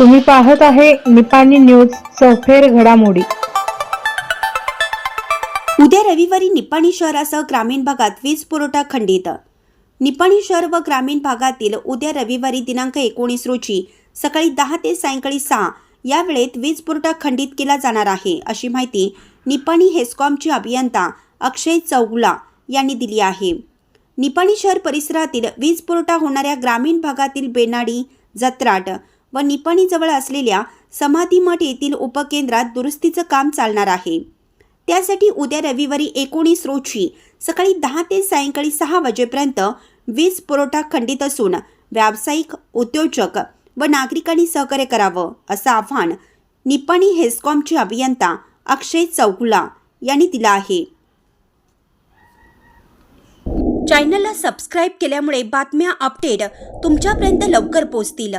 तुम्ही पाहत आहे निपाणी न्यूज सफेर घडामोडी. उद्या रविवारी निपाणी शहरासह ग्रामीण भागात वीज पुरवठा खंडित. निपाणी शहर व ग्रामीण भागातील उद्या रविवारी दिनांक एकोणीस रोजी सकाळी दहा ते सायंकाळी सहा या वेळेत वीज पुरवठा खंडित केला जाणार आहे अशी माहिती निपाणी हेस्कॉमचे अभियंता अक्षय चौगुला यांनी दिली आहे. निपाणी शहर परिसरातील वीज पुरवठा होणाऱ्या ग्रामीण भागातील बेनाडी जत्राट व निपाणीजवळ असलेल्या समाधी मठ येथील उपकेंद्रात दुरुस्तीचं काम चालणार आहे. त्यासाठी उद्या रविवारी एकोणीस रोजी सकाळी दहा ते सायंकाळी सहा वाजेपर्यंत वीज पुरवठा खंडित असून व्यावसायिक उद्योजक व नागरिकांनी सहकार्य करावं असं आव्हान निपाणी हेस्कॉमचे अभियंता अक्षय चौगुला यांनी दिलं आहे. चॅनलला सबस्क्राईब केल्यामुळे बातम्या अपडेट तुमच्यापर्यंत लवकर पोहोचतील.